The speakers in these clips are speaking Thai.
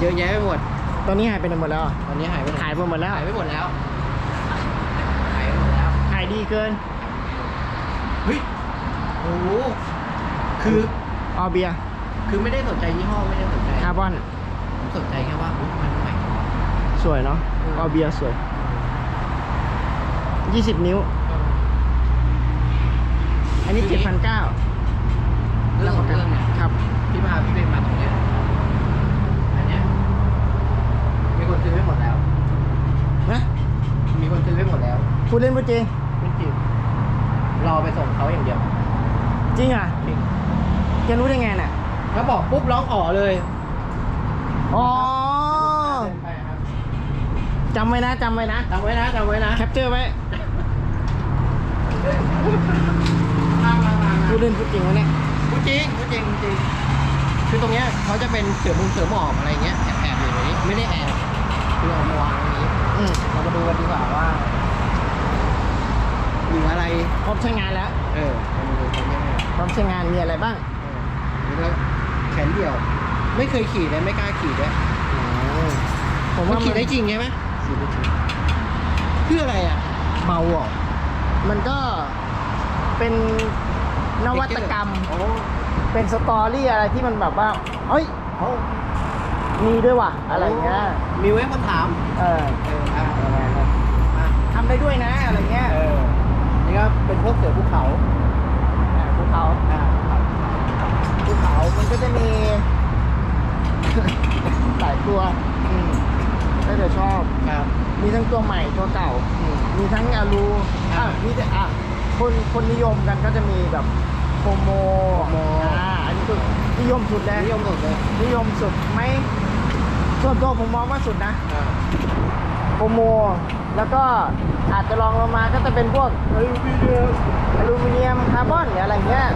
เยอะแยะไปหมด ตอนนี้หายไปไหนหมดแล้วอะตอนนี้หายไปไหนหายไปหมดแล้ว หายไปหมดแล้วหายไปหมดแล้ว ขายดีเกิน เฮ้ย โอ้โหคือออเบียร์คือไม่ได้สนใจยี่ห้อไม่ได้สนใจคาร์บอน ผมสนใจแค่ว่าอุ๊ยมันใหม่จังวะสวยเนาะเออ ออเบียร์สวย 20 นิ้ว อันนี้ 7,900เรื่องของเรื่องเนี่ย ครับ พี่พาพี่เบนมาตรงเนี้ยอันเนี้ยมี คนซื้อไปหมดแล้ว นะมีคนซื้อไปหมดแล้วพูดเล่นพูดจริง ไม่จริงรอไปส่งเขาอย่างเดียวจริงอะจริงแกรู้ได้ไงน่ะ ถ้าบอกปุ๊บร้องอ๋อเลยอ๋อเดินไปครับจำไว้นะจำไว้นะจำไว้นะจำไว้นะแคปเจอร์ไว้มามามาพูดเล่นพูดจริงวะเนี่ยพูดจริงพูดจริงพูดจริงคือตรงเนี้ยเขาจะเป็นเสือมุงเสือหมอบอะไรเงี้ยแอบๆอยู่ในนี้ไม่ได้แอบ คือเอามาวางตรงนี้อืมเรามาดูกันดีกว่าว่าเหลืออะไรพร้อมใช้งานแล้วเออมาดูกันง่ายพร้อมใช้งานมีอะไรบ้างๆเออแล้วแขนเดี่ยว ไม่เคยขี่เลยไม่กล้าขี่ด้วยผมมันว่าขี่มันได้จริงใช่ไหมขี่ได้จริงเพื่ออะไรอะเมาเหรอมันก็เป็นนวัตกรรม โอ้เป็นสตอรี่อะไรที่มันแบบว่าเอ้ย เขา มีด้วยว่ะอะไรเงี้ยมีไว้คนถามเออเอออะอะไรนะอะทำได้ด้วยนะอะไรเงี้ยเออนี่ก็เป็นพวกเสือภูเขาอ่าภูเขาอ่าภูเขามันก็จะมี หลายตัวอืมถ้าเดี๋ยวชอบ ครับ มีทั้งตัวใหม่ตัวเก่า อืม มีทั้งอารูอะอ่ามีแต่อะคนคนนิยมกันก็จะมีแบบโคโมโคโม อ่าอันนี้คือนิยมสุดเลยนิยมสุดเลยนิยมสุดไหม ส่วนตัวผมมองว่าสุดนะอ่าโคโม แล้วก็อาจจะลองลงมาก็จะเป็นพวกอลูมิเนียมอลูมิเนียมคาร์บอนหรืออะไรเงี้ย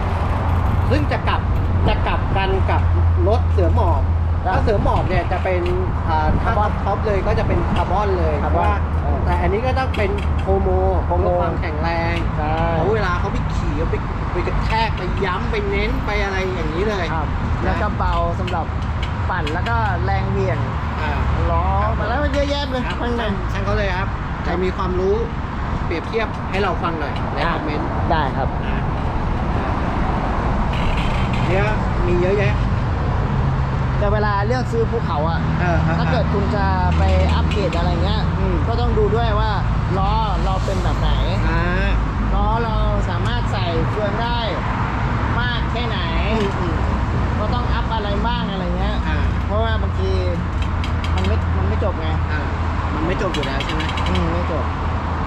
ซึ่งจะกลับจะกลับกันกับรถเสือหมอบครับถ้าเสือหมอบเนี่ยจะเป็นอ่าถ้าคาร์บอนท็อปเลยก็จะเป็นคาร์บอนเลยคาร์บอนว่าเออแต่อันนี้ก็ต้องเป็นโคโมโคโมเพื่อความแข็งแรงใช่เพราะเวลาเขาไปขี่เขาไปไปกระแทกไปย้ำไปเน้นไปอะไรอย่างนี้เลยครับแล้วก็เบาสำหรับ ปั่นแล้วก็แรงเหวี่ยงอ่า ล้อมาแล้วมันเยอะแยะเลยครับข้างใน ช่างเขาเลยครับใครมีความรู้เปรียบเทียบให้เราฟังหน่อยในคอมเมนต์ได้ครับ นะเนี่ยมีเยอะแยะแต่เวลาเลือกซื้อภูเขาอะเออ ถ้าเกิดคุณจะไปอัปเกรดอะไรเงี้ย อืม ก็ต้องดูด้วยว่าล้อเราเป็นแบบไหน อ่าล้อเราสามารถใส่เฟืองได้มากแค่ไหนอืมอืมก็ต้องอัพอะไรบ้างอะไรเงี้ยอ่า เพราะว่าบางทีมันไม่มันไม่จบไงอ่ามันไม่จบอยู่แล้วใช่ไหมอืมไม่จบ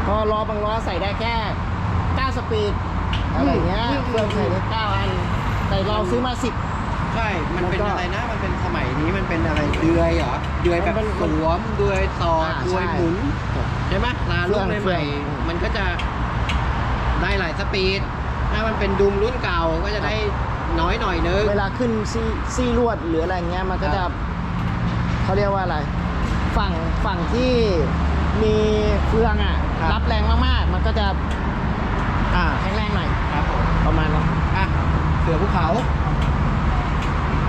เพอล้อบางล้อใส่ได้แค่9สปีดอะไรเงี้ยอืมเฟืองใส่ได้9อันแต่เราซื้อมา 10 ใช่ มันเป็นมันก็อะไรนะ มันเป็นสมัยนี้มันเป็นอะไรเดือยเหรอเดือยแบบมันเป็นสวมเดือยต่ออ่าเดือยใช่หมุนใช่ไหมลารุ่นเฟื่องใหม่เฟื่อง ๆมันก็จะได้หลายสปีด ถ้ามันเป็นดุมรุ่นเก่าก็จะได้ น้อยหน่อยนึง เวลาขึ้นซี่ซี่ลวดหรืออะไรเงี้ยมันก็คจะรับ เขาเรียกว่าอะไร ฝั่งฝั่งที่มีเฟืองอะครับ รับแรงมากๆ มันก็จะอ่าแข็งแรงหน่อยครับผมประมาณนั้นอะเสือภูเขา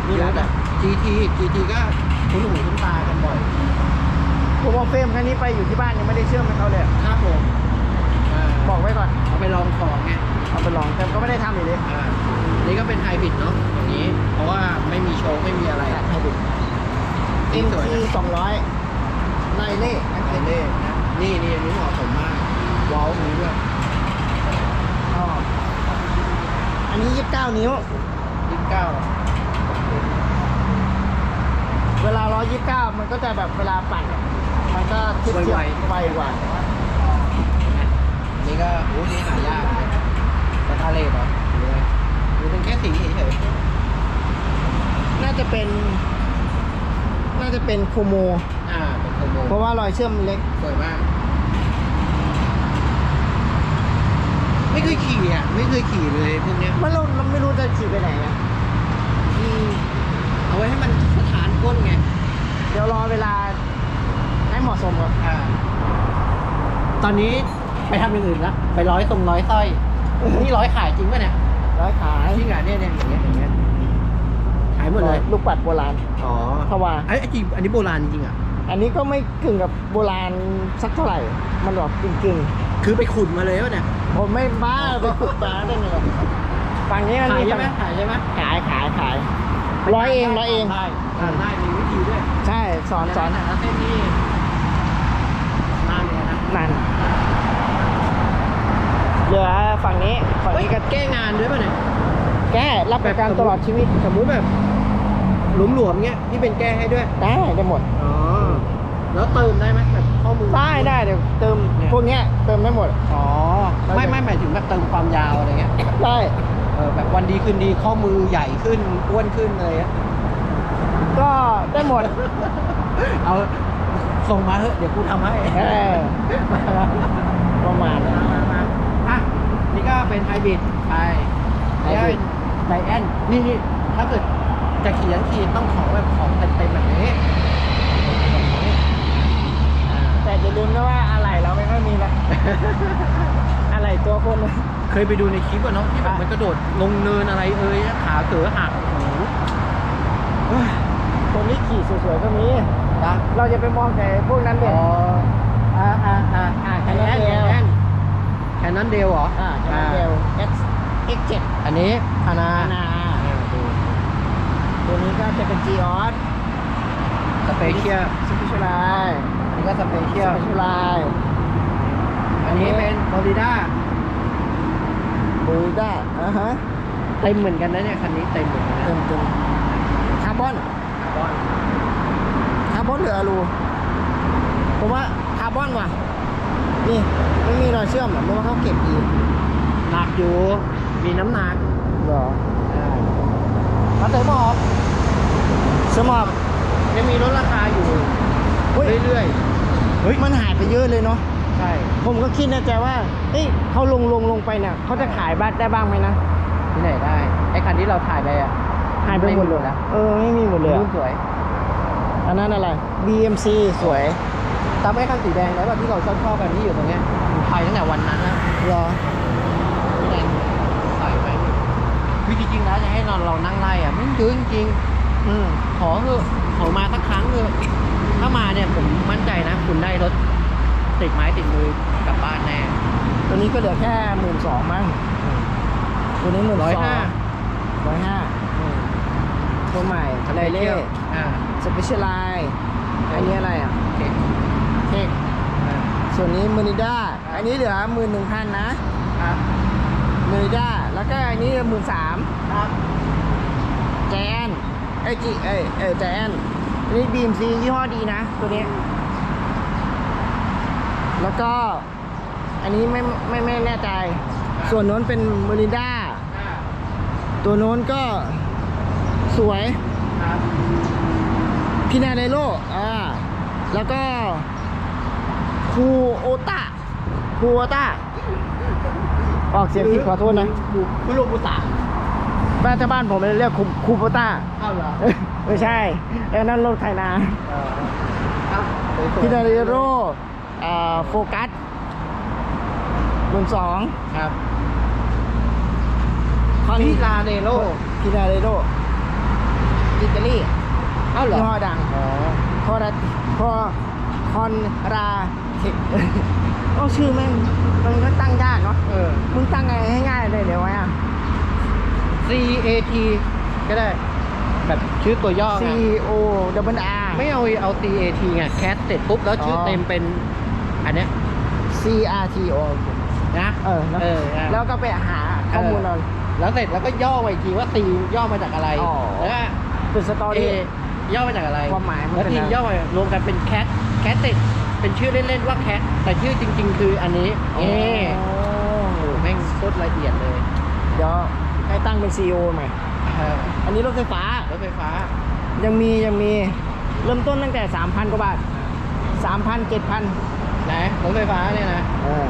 มีหลายแบบ GT GT ก็คุ้นหูคุ้นตากันบ่อย ผมเอาเฟรมคันนี้ไปอยู่ที่บ้านยังไม่ได้เชื่อมให้เขาเลยอะครับผมอ่าบอกไว้ก่อนเอาไปลองของไงเอาไปลองแต่ก็ไม่ได้ทำอยู่ดีอ่า นี่ก็เป็นไฮบริดเนาะตรงนี้ เพราะว่าไม่มีโชว์ไม่มีอะไรแต่ให้ดูนี่สวยที่นะสองร้อยไลเล่อันไฮนี้เล่นะนี่นี่อันนี้เหมาะสมมากเว้าวนี้ด้วยอ๋ออันนี้ยี่สิบเก้านิ้ว ยี่สิบเก้าเวลาร้อยยี่สิบเก้ามันก็จะแบบเวลาปั่นอะมันก็เทียบเทียบไวกว่าอันนี้ก็โอ้นี่หายากกระทะเลเหรอ สีเฉยน่าจะเป็น น่าจะเป็นโคโมๆอ่าเป็นโคโมเพราะว่ารอยเชื่อมเล็ก สวยมาก ไม่เคยขี่อะ ไม่เคยขี่เลยพวกเนี้ย มันเราเราไม่รู้จะขี่ไปไหนอะอืมเอาไว้ให้มันสถานก้นไง เดี๋ยวรอเวลาให้เหมาะสมก่อนอ่า ตอนนี้ไปทำอย่างอื่นละไปร้อยตรงร้อยสร้อย นี่ร้อยขายจริงป่ะเนี่ย ร้อยขายจริงเหรอเนี่ยเนี่ยอย่างเงี้ยอย่างเงี้ยลูกปัดโบราณ อ๋อทวาไอ้ไอ้จริงอันนี้โบราณจริงๆอะ อันนี้ก็ไม่กึ่งกับโบราณสักเท่าไหร่ มันแบบกึ่งกึ่งคือไปขุดมาเลยวะเนี่ยๆผมไม่บ้าไปขุดมาได้ไงล่ะฝั่งนี้มันขายมีใช่ไหมขายใช่ไหมขายขายขายร้อยเองร้อยเองได้ได้ได้มีวิธีด้วย ใช่สอนสอนแต่ละเส้นนี่นานเลยนะนั่น เหลือฝั่งนี้ฝั่งเฮ้ยนี้ก็แก้งานด้วยป่ะเนี่ยแก้รับประกันตลอดชีวิตสมมุติแบบหลวมๆเงี้ยที่เป็นแก้ให้ด้วยได้ได้หมดอ๋อแล้วเติมได้ไหมแบบข้อมูลได้ได้เดี๋ยวเติมเนี่ยพวกเนี้ยเติมได้หมดอ๋อไม่ไม่หมายถึงแบบเติมความยาวอะไรเงี้ยได้เออแบบวันดีคืนดีข้อมือใหญ่ขึ้นอ้วนขึ้นเลยอะก็ได้หมด เอาส่งมาเถอะเดี๋ยวกูทำให้เออประมาณนั้น ก็เป็นไฮบริดไปไฮนี่บริดไดแอนนี่นี่ถ้าเกิดจะขี่ทั้งทีต้องของแบบของเต็มๆแบบนี้อ่าแต่อย่าลืมนะว่าอะไรเราไม่ค่อยมีนะ อะไรตัวคนเคยไปดูในคลิปอะเนาะที่แบบอะมันกระโดดลงเนินอะไรเอ่ยขาเสือหักโอ้โหเฮ้ยคนที่ขี่สวยๆก็มี นะเราจะไปมองแต่พวกนั้นเด็อ๋ออ่าอ่าอ่าอ่าแคแคนนนเดแคนล แคนแคนนอนเดลเหรออ่าแคนเดล X X7 อันนี้พานาอานาอ่าดูตัวนี้ก็จะเป็น G o s สเปเชียลสเปเชียลไลน์อันนี้ก็สเปสเชียลเปเชียลไลน์อันนี้เป็นโ l ลิด้าบูด้าอ่าฮะเต็มเหมือนกันนะเนี่ยคันนี้เต็มเหมือนกันนะเต็มเต็มคาร์บอนคาร์บอนคาร์บอนหรืออะลูผมว่าคาร์บอนว่ะ นี่ไม่มีรอยเชื่อมอะเพราะว่าเขาเก็บดีหนักอยู่ มีน้ำหนักเหรอมาเติมหมอบสมอบยังมีลดราคาอยู่เฮ้ยเรื่อยเฮ้ยมันหายไปเยอะเลยเนาะๆใช่ผมก็คิดในใจว่าเฮ้ยเขาลงลงลงไปเนี่ยเขาจะขายบ้านได้บ้างไหมนะที่ไหนได้ไอ้คันที่เราถ่ายไปอะหายไปหมดเลยไม่มีแล้วเออไม่มีหมดเลยอะรุ่นสวยอันนั้นอะไร BMC สวย จำไอ้คันสีแดงได้ป่ะที่เราชอบชอบกันที่อยู่ตรงเนี้ยอยู่ไทยตั้งแต่วันนั้นนะเหรอสีแดงใส่ไปนี่วิจริงๆแล้วจะให้นอนเรานั่งไล่อะมันเยอะจริงอืมๆขอเถอะขอมาสักครั้งเถอะถ้ามาเนี่ยผมมั่นใจนะ คุณได้รถติดไม้ติดมือกลับบ้านแน่ตัวนี้ก็เหลือแค่หมื่นสองมั้งตัวนี้หมื่นร้อยสองห้าร้อยห้าตัวใหม่ไดเล่อ่าสเปเชียลไลน์อันนี้อะไรอะโอ เคเทคอ่าส่วนนี้มืนิด้าอันนี้เหลือหมื่นหนึ่งพันนะครับมืนิด้าแล้วก็อันนี้หมื่นสามครับแจนไอยจีเอยเอยแจนอันนี้บีมซียี่ห้อดีนะ ตัวนี้ แล้วก็อันนี้ไม่ไม่ไม่แน่ใจ ส่วนโน้นเป็นมืนิด้าอ่าตัวโน้นก็สวยครับพินาไดโลอ่าแล้วก็ คูโอตะคูโอตะออกเสียงผิดขอโทษนะบุคุโรบุตะบ้านชาวบ้านผมเรียกคูคูโอตะเข้าเหรอเอ้ยไม่ใช่ไอ้นั่นรถไถนาเออครับสวยๆพินาไดโลอ่าโฟกัสหนึ่งสองครับคอนพิลาเนโรพินาไดโลอิตาลีเข้าเหรอยี่ห้อดังอ๋อคอราคอคอนรา เทคโอ้ชื่อแม่งมันก็ตั้งยากเนาะเออ มึงตั้งไงให้ง่ายเลยเดี๋ยวไว้อะ C A T ก็ได้ แบบชื่อตัวย่อ C ไง O W R ไม่เอาเอา C A T ไงแคสเสร็จปุ๊บแล้วชื่อออเต็มเป็น อันเนี้ย C R T O นะเออนะเอออะแล้วก็ไปหาข้อมูลเอาแล้วเสร็จแล้วก็ย่อมาอีกทีว่า C ย่อมาจากอะไรอ๋อ แล้วก็ เป็นสตอ A รี่ ย่อมาจากอะไรความหมายมันแล้วเป็นทีอะไร ย่อมารวมกันเป็นแคทแคทเสร็จเป็นชื่อเล่นๆว่าแคทแต่ชื่อจริง ๆ คืออันนี้โอ้เอ๊โอ้โหแม่งโคตรละเอียดเลยเดี๋ยวให้ตั้งเป็น C O ใหม่ เอออันนี้รถไฟฟ้า รถไฟฟ้ายังมียังมีเริ่มต้นตั้งแต่ 3,000 กว่าบาท 3,000 7,000นะรถไฟฟ้าเนี่ยนะ เออ